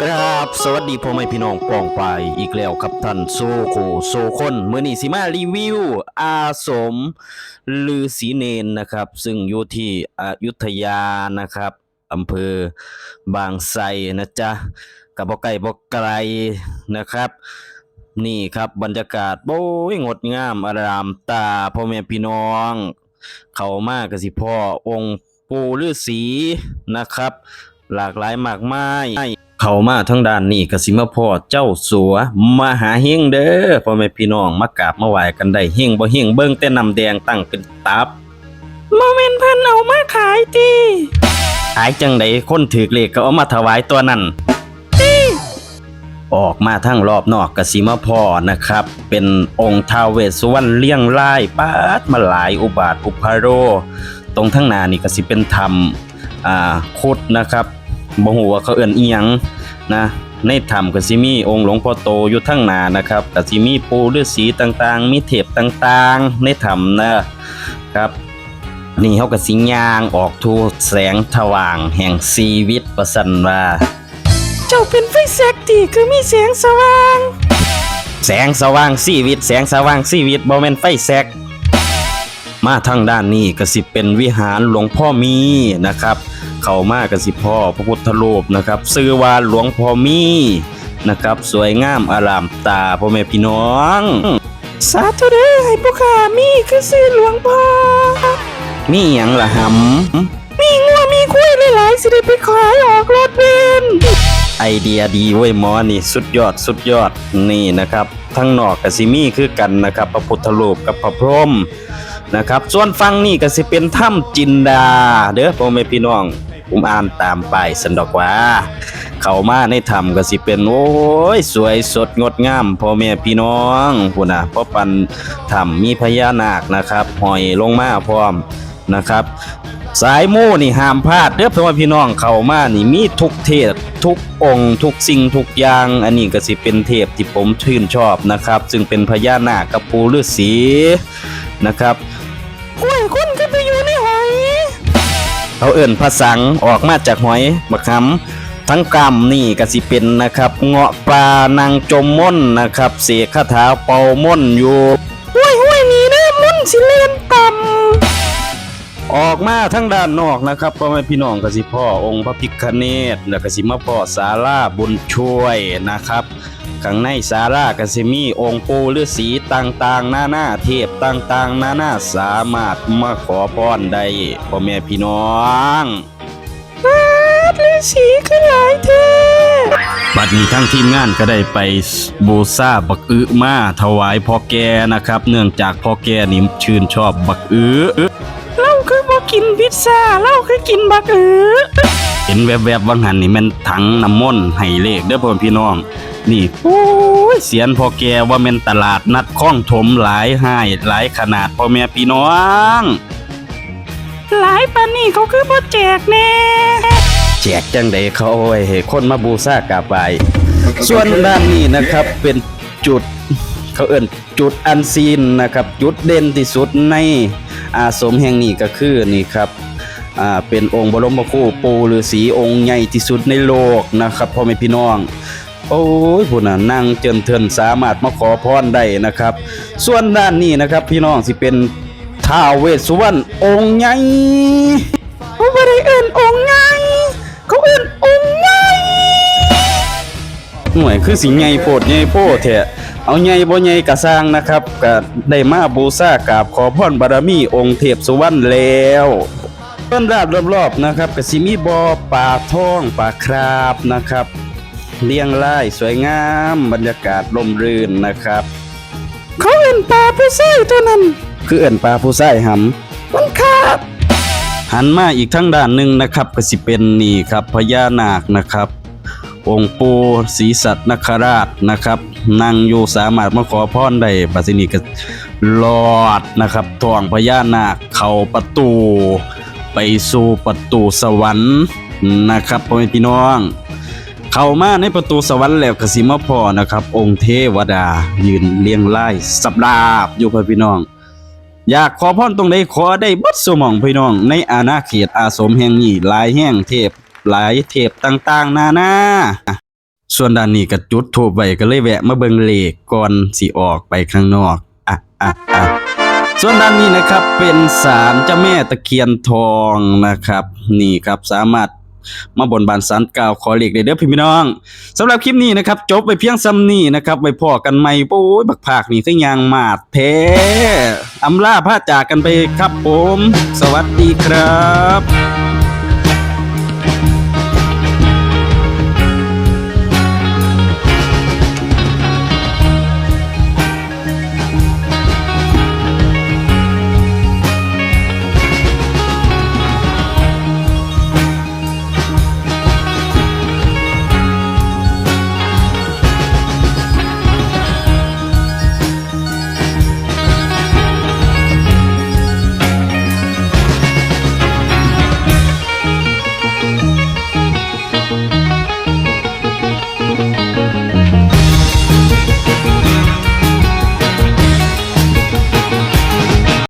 ครับ สวัสดีพ่อแม่พี่น้องปองไปอีกแล้วครับท่านโซโคโซคนเมื้อนี้สิมารีวิว อาสมลือศรีเนนนะครับ ซึ่งอยู่ที่อยุธยานะครับอำเภอบางไทรนะจ๊ะกับบ่ไกลบ่ไกลนะครับ นี่ครับบรรยากาศโอ้ยงดงามอารามตาพ่อแม่พี่น้อง เขามาก็สิพ่อองค์ปู่ฤาษีนะครับ หลากหลายมากมาย เข้ามาทางด้านนี้ก็สิมาพ่อเจ้าสัวมาหาเฮงเด้อพ่อแม่พี่น้องมากราบมาไหว้กันได้เฮงบ่เฮงเบิ่งแต่น้ำแดงตั้งเป็นตับบ่แม่นเพิ่นเอามาขายติขายจังไดคนถือเลขก็เอามาถวายตัวนั้นออกมาทั้งรอบนอกกสิมาพ่อนะครับ เป็นองค์ท้าวเวสสุวรรณเลี้ยงลายปาดมาหลายอุบาทอุปาโร ตรงทั้งหน้านี่ก็สิเป็นธรรมอ่าคุดนะครับ บ่ฮู้ว่าเขาเอิ้นอีหยังนะในถ้ำก็สิมีองค์หลวงพ่อโตอยู่ทั้งหน้านะครับก็สิมีปู่ฤาษีต่างๆ มีเทพต่างๆ ในถ้ำนะครับนี่เขาก็สิย่างออกทูแสงทว่างแห่งชีวิตประสันว่า เจ้าเป็นไฟแสกตีคือมีแสงสว่าง แสงสว่างชีวิต แสงสว่างชีวิตบ่แม่นไฟแสกมาทางด้านนี้ก็สิเป็นวิหารหลวงพ่อมีนะครับ เข้ามาก็สิพ่อพระพุทธรูปนะครับชื่อว่าหลวงพ่อมีนะครับ สวยงามอารามตาพ่อแม่พี่น้อง สาธุเด้อให้ผู้ข้ามีคือซื้อหลวงพ่อมีหยังละหำมีงัวมีคุยหลายๆสิได้ไปขายออกรถเบนไอเดียดีเว้ยหมอนี่สุดยอดสุดยอดนี่นะครับทั้งนอกกับซิมีคือกันนะครับ พระพุทธรูปกับพระพรหมนะครับ ส่วนฟังนี่ก็สิเป็นถ้ำจินดา เด้อพ่อแม่พี่น้อง ผมอ่านตามไปสันดอกว่า เข้ามาในถ้ำก็สิเป็นโอ้ย สวยสดงดงามพ่อแม่พี่น้องพุ่นนะพราะปันถ้ำมีพญานาคนะครับหอยลงมาพร้อมนะครับ สายมู่นี่ห้ามพลาดเด้อพ่อแม่พี่น้องเข้ามานี่มีทุกเทพทุกองค์ทุกสิ่งทุกอย่าง อันนี้ก็สิเป็นเทพที่ผมชื่นชอบนะครับ ซึ่งเป็นพญานาคกับปูฤาษีนะครับ เขาเอิ่นพระสังออกมาจากหอยบักคำทั้งกรรมนี่ก็สิเป็นนะครับ เงาะปลานางจมม่นนะครับ เสกคาถาเป่าม่นอยู่ห้วยห้วยนี่นะมุ่นสิเลียนต่ออกมาทั้งด้านนอกนะครับพ่อแม่พี่น้องกสิพ่อองค์พระพิฆเนศแล้วกสิมาพ่อศาลาบุญช่วยนะครับ ข้างในศาลาก็สิมีองค์ปู่ฤาษีต่างๆ หน้าหน้าเทพต่างๆ หน้าหน้าสามารถมาขอพรได้พ่อแม่พี่น้องำปาดฤาษีคือหลายเท่บัดนี้ทั้งทีมงานก็ได้ไปบูซาบักอึมาถวายพ่อแกนะครับ เนื่องจากพ่อแกนี่ชื่นชอบบักอึเล่าคือบ่กินพิซซ่าเล่าคือกินบักเอือ เห็นแวบๆว่างหันนี่แมันถังน้ำมนต์ให้เลขเด้อพ่อพี่น้อง นี่โอ้ยเสียนพ่อแกว่าแม่นตลาดนัดคลองถมหลายให้หลายขนาดพ่อแม่พี่น้อง หลายปานนี่เขาคือบ่แจกแน่แจกจังใดเขาเอาไว้ให้คนมาบูชากราบไหว้ส่วนด้านนี้นะครับเป็นจุดเขาเอิ้นจุดอันซีนนะครับ จุดเด่นที่สุดในอาสมแห่งนี้ก็คือนี่ครับ อ่าเป็นองค์บรมครูปู่ฤาษีองค์ใหญ่ที่สุดในโลกนะครับพ่อแม่พี่น้อง โอ้ยผู้น่ะนั่งเจินเทินสามารถมาขอพรได้นะครับ ส่วนด้านนี้นะครับพี่น้องสิเป็นท้าวเวสสุวรรณองค์ใหญ่เขาบ่ได้เอิ้นองค์ไงเขาเอิ้นองค์ไงหน่วยคือสิใหญ่โพดใหญ่โพดแท้เอาใหญ่บ่ใหญ่ก็สร้างนะครับก็ได้มาบูชากราบขอพรบารมีองค์เทพสุวรรณแล้ว เพิ่นราดรอบๆนะครับก็สิมีบ่อปลาทองปลาคราบนะครับเรียงรายสวยงามบรรยากาศร่มรื่นนะครับ เขาเอิ้นปลาผู้ใส่ตัวนั้น คือเอิ้นปลาผู้ใส่หำมันขาดหันมาอีกทั้งด้านหนึ่งนะครับก็สิเป็นนี่ครับพญานาคนะครับ องค์ปู่ศรีสัตนคราชนะครับนั่งอยู่สามารถมาขอพรได้บัดนี้ก็ลอดนะครับท้องพญานาค เข้าประตู ไปสู่ประตูสวรรค์นะครับพ่อแม่พี่น้อง เข้ามาในประตูสวรรค์แล้วกสิมาพอนะครับ องค์เทวดา ยืนเรียงรายสับดาบอยู่พ่อพี่น้อง อยากขอพรตรงใดขอได้บัดสมองพี่น้อง ในอาณาเขตอาสมแห่งนี้หลายแห่งเทพหลายเทพต่างๆ นานาส่วนด้านนี้ก็จุดทูบไว้ก็เลยแวะมาเบิ่งเลขก่อนสิออกไปข้างนอกอะอะ ส่วนด้านนี้นะครับเป็นศาลเจ้าแม่ตะเคียนทองนะครับ นี่ครับสามารถมาบนบานศาลกล่าวขอเลขได้เด้อพี่น้องสำหรับคลิปนี้นะครับ จบไปเพียงซ้านี้นะครับไปพอกันใหม่โอ้ยบักผากนี่คือยางมาดแท้อำลาพาจากกันไปครับผม สวัสดีครับ